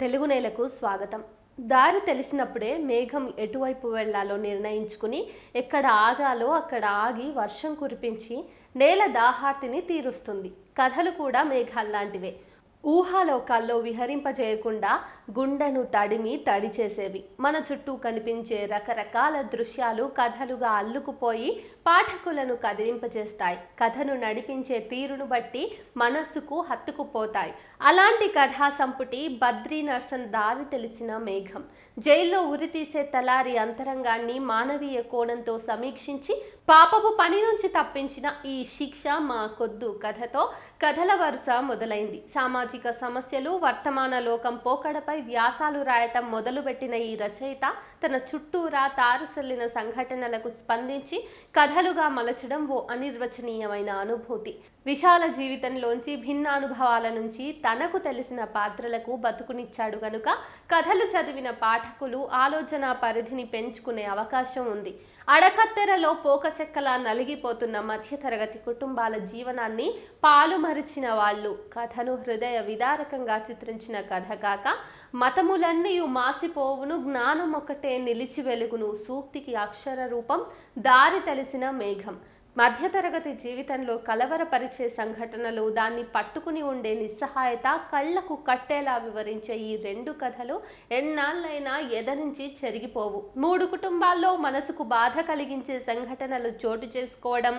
తెలుగు నేలకు స్వాగతం. దారి తెలిసినప్పుడే మేఘం ఎటువైపు వెళ్ళాలో నిర్ణయించుకుని ఎక్కడ ఆగాలో అక్కడ ఆగి వర్షం కురిపించి నేల దాహార్తిని తీరుస్తుంది. కథలు కూడా మేఘాల్లాంటివే. ఊహాలోకాల్లో విహరింపజేయకుండా గుండెను తడిమి తడి చేసేవి. మన చుట్టూ కనిపించే రకరకాల దృశ్యాలు కథలుగా అల్లుకుపోయి పాఠకులను కదిలింపజేస్తాయి. కథను నడిపించే తీరును బట్టి మనస్సుకు హత్తుకుపోతాయి. అలాంటి కథా సంపుటి బద్రీ నర్సన్ దారి తెలిసిన మేఘం. జైల్లో ఉరితీసే తలారి అంతరంగాన్ని మానవీయ కోణంతో సమీక్షించి పాపపు పని నుంచి తప్పించిన ఈ శిక్ష మా కొద్దు కథతో కథల వరుస మొదలైంది. సామాజిక సమస్యలు వర్తమాన లోకం పోకడపై వ్యాసాలు రాయటం మొదలుపెట్టిన ఈ రచయిత తన చుట్టూరా తారసల్లిన సంఘటనలకు స్పందించి కథలుగా మలచడం ఓ అనిర్వచనీయమైన అనుభూతి. విశాల జీవితంలోంచి భిన్న అనుభవాల నుంచి తనకు తెలిసిన పాత్రలకు బతుకునిచ్చాడు గనుక కథలు చదివిన పాఠకులు ఆలోచన పరిధిని పెంచుకునే అవకాశం ఉంది. అడకత్తెరలో పోకచెక్కలా నలిగిపోతున్న మధ్యతరగతి కుటుంబాల జీవనాన్ని పాలుమరిచిన వాళ్ళు. కథను హృదయ విదారకంగా చిత్రించిన కథ కాక మతములన్నీ మాసిపోవును జ్ఞానం ఒకటే నిలిచి వెలుగును సూక్తికి అక్షర రూపం దారి తెలిసిన మేఘం. మధ్యతరగతి జీవితంలో కలవరపరిచే సంఘటనలు దాన్ని పట్టుకుని ఉండే నిస్సహాయత కళ్ళకు కట్టేలా వివరించే ఈ రెండు కథలు ఎన్నాళ్ళైనా ఎదరించి చెరిగిపోవు. మూడు కుటుంబాల్లో మనసుకు బాధ కలిగించే సంఘటనలు చోటు చేసుకోవడం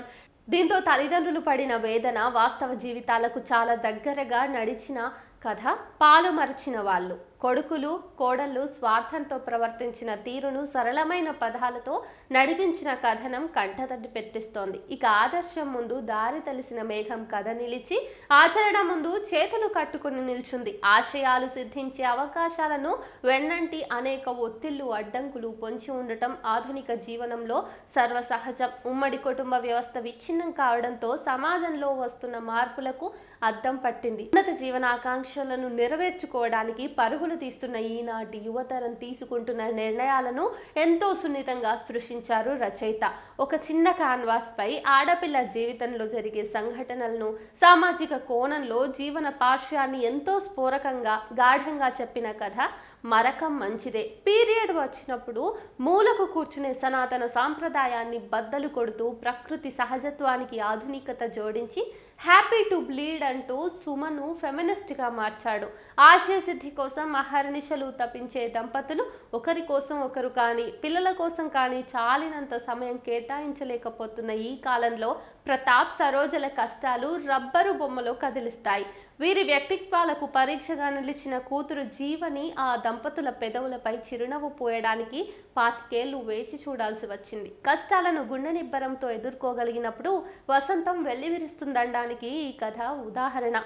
దీంతో తల్లిదండ్రులు పడిన వేదన వాస్తవ జీవితాలకు చాలా దగ్గరగా నడిచిన కథ పాలు మరచిన వాళ్ళు. కొడుకులు కోడళ్ళు స్వార్థంతో ప్రవర్తించిన తీరును సరళమైన పదాలతో నడిపించిన కథనం కంటతడి పెట్టిస్తోంది. ఇక ఆదర్శం ముందు దారి తెలిసిన మేఘం కథ నిలిచి ఆచరణ ముందు చేతులు కట్టుకుని నిల్చుంది. ఆశయాలు సిద్ధించే అవకాశాలను వెన్నంటి అనేక ఒత్తిళ్ళు అడ్డంకులు పొంచి ఉండటం ఆధునిక జీవనంలో సర్వసహజం. ఉమ్మడి కుటుంబ వ్యవస్థ విచ్ఛిన్నం కావడంతో సమాజంలో వస్తున్న మార్పులకు అద్దం పట్టింది. ఉన్నత జీవనాకాంక్షలను నెరవేర్చుకోవడానికి పరుగులు తీస్తున్న ఈనాటి యువతరం తీసుకుంటున్న నిర్ణయాలను ఎంతో సున్నితంగా స్పృశించారు రచయిత. ఒక చిన్న కాన్వాస్పై ఆడపిల్ల జీవితంలో జరిగే సంఘటనలను సామాజిక కోణంలో జీవన పార్శ్వాన్ని ఎంతో స్ఫోరకంగా గాఢంగా చెప్పిన కథ మరకం మంచిదే. పీరియడ్ వచ్చినప్పుడు మూలకు కూర్చునే సనాతన సాంప్రదాయాన్ని బద్దలు కొడుతూ ప్రకృతి సహజత్వానికి ఆధునికత జోడించి హ్యాపీ టు బ్లీడ్ అంటూ సుమను ఫెమినిస్ట్గా మార్చాడు. ఆశయ సిద్ధి కోసం అహర్నిశలు తప్పించే దంపతులు ఒకరి కోసం ఒకరు కానీ పిల్లల కోసం కానీ చాలినంత సమయం కేటాయించలేకపోతున్న ఈ కాలంలో ప్రతాప్ సరోజల కష్టాలు రబ్బరు బొమ్మలో కదిలిస్తాయి. వీరి వ్యక్తిత్వాలకు పరీక్షగా నిలిచిన కూతురు జీవని ఆ దంపతుల పెదవులపై చిరునవ్వు పోయడానికి పాతికేళ్ళు వేచి చూడాల్సి వచ్చింది. కష్టాలను గుండె నిబ్బరంతో ఎదుర్కోగలిగినప్పుడు వసంతం వెల్లివిరుస్తుందనడానికి ఈ కథ ఉదాహరణ.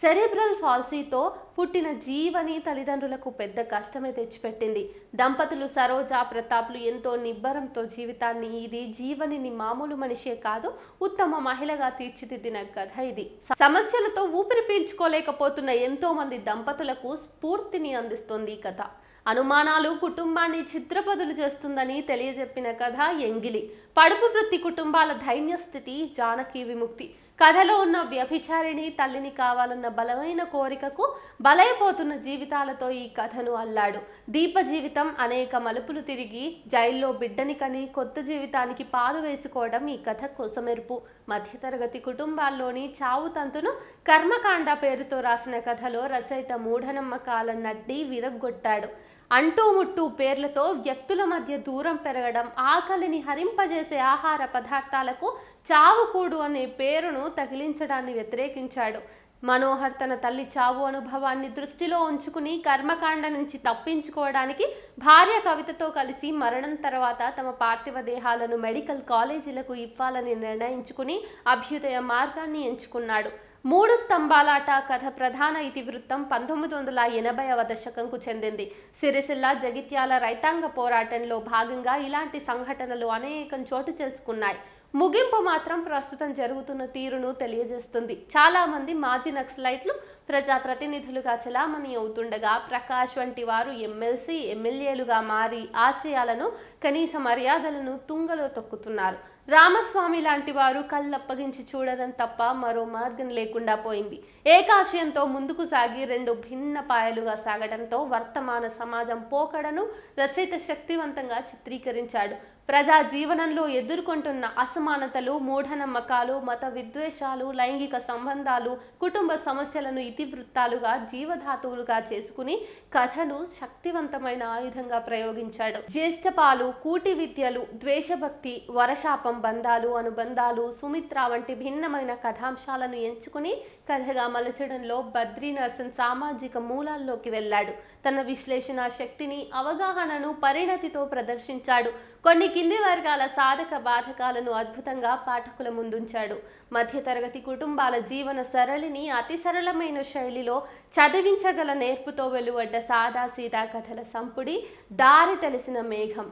సెరిబ్రల్ ఫాల్సీతో పుట్టిన జీవని తల్లిదండ్రులకు పెద్ద కష్టమే తెచ్చిపెట్టింది. దంపతులు సరోజా ప్రతాప్లు ఎంతో నిబ్బరంతో జీవితాన్ని ఇది జీవనిని మామూలు మనిషే కాదు ఉత్తమ మహిళగా తీర్చిదిద్దిన కథ ఇది. సమస్యలతో ఊపిరి పీల్చుకోలేకపోతున్న ఎంతో మంది దంపతులకు స్ఫూర్తిని అందిస్తుంది ఈ కథ. అనుమానాలు కుటుంబాన్ని చిత్రపదులు చేస్తుందని తెలియజెప్పిన కథ ఎంగిలి. పడుపు వృత్తి కుటుంబాల ధైన్య స్థితి జానకి విముక్తి. కథలో ఉన్న వ్యభిచారిణి తల్లిని కావాలన్న బలమైన కోరికకు బలైపోతున్న జీవితాలతో ఈ కథను అల్లాడు. దీప జీవితం అనేక మలుపులు తిరిగి జైల్లో బిడ్డని కని కొత్త జీవితానికి పాలు వేసుకోవడం ఈ కథ కొసమెరుపు. మధ్యతరగతి కుటుంబాల్లోని చావు తంతును కర్మకాండ పేరుతో రాసిన కథలో రచయిత మూఢనమ్మకాల నడ్డి విరగ్గొట్టాడు. అంటూ ముట్టు పేర్లతో వ్యక్తుల మధ్య దూరం పెరగడం ఆకలిని హరింపజేసే ఆహార పదార్థాలకు చావుకూడు అనే పేరును తగిలించడాన్ని వ్యతిరేకించాడు. మనోహర్ తన తల్లి చావు అనుభవాన్ని దృష్టిలో ఉంచుకుని కర్మకాండ నుంచి తప్పించుకోవడానికి భార్య కవితతో కలిసి మరణం తర్వాత తమ పార్థివ దేహాలను మెడికల్ కాలేజీలకు ఇవ్వాలని నిర్ణయించుకుని అభ్యుదయ మార్గాన్ని ఎంచుకున్నాడు. మూడు స్తంభాలాట కథ ప్రధాన ఇతివృత్తం పంతొమ్మిది వందల ఎనభైవ దశకంకు చెందింది. సిరిసిల్ల జగిత్యాల రైతాంగ పోరాటంలో భాగంగా ఇలాంటి సంఘటనలు అనేకం చోటు చేసుకున్నాయి. ముగింపు మాత్రం ప్రస్తుతం జరుగుతున్న తీరును తెలియజేస్తుంది. చాలా మంది మాజీ నక్సలైట్లు ప్రజాప్రతినిధులుగా చలామణి అవుతుండగా ప్రకాష్ వంటి వారు ఎమ్మెల్సీ ఎమ్మెల్యేలుగా మారి ఆశయాలను కనీస మర్యాదలను తుంగలో తొక్కుతున్నారు. రామస్వామి లాంటి వారు కళ్ళప్పగించి చూడడం తప్ప మరో మార్గం లేకుండా పోయింది. ఏకాశయంతో ముందుకు సాగి రెండు భిన్న పాయలుగా సాగడంతో వర్తమాన సమాజం పోకడను రచయిత శక్తివంతంగా చిత్రీకరించాడు. ప్రజా జీవనంలో ఎదుర్కొంటున్న అసమానతలు మూఢనమ్మకాలు మత విద్వేషాలు లైంగిక సంబంధాలు కుటుంబ సమస్యలను ఇతివృత్తాలుగా జీవధాతువులుగా చేసుకుని కథను శక్తివంతమైన ఆయుధంగా ప్రయోగించాడు. జ్యేష్ఠపాలు కూటి విద్యలు ద్వేషభక్తి వరశాపం బంధాలు అనుబంధాలు సుమిత్ర వంటి భిన్నమైన కథాంశాలను ఎంచుకుని కథగా మలచడంలో బద్రీ నర్సన్ సామాజిక మూలాల్లోకి వెళ్ళాడు. తన విశ్లేషణ శక్తిని అవగాహనను పరిణతితో ప్రదర్శించాడు. కొన్ని కింది వర్గాల సాధక బాధకాలను అద్భుతంగా పాఠకుల ముందుంచాడు. మధ్యతరగతి కుటుంబాల జీవన సరళిని అతి సరళమైన శైలిలో చదివించగల నేర్పుతో వెలువడ్డ సాదా సీదా కథల సంపుడి దారి తెలిసిన మేఘం.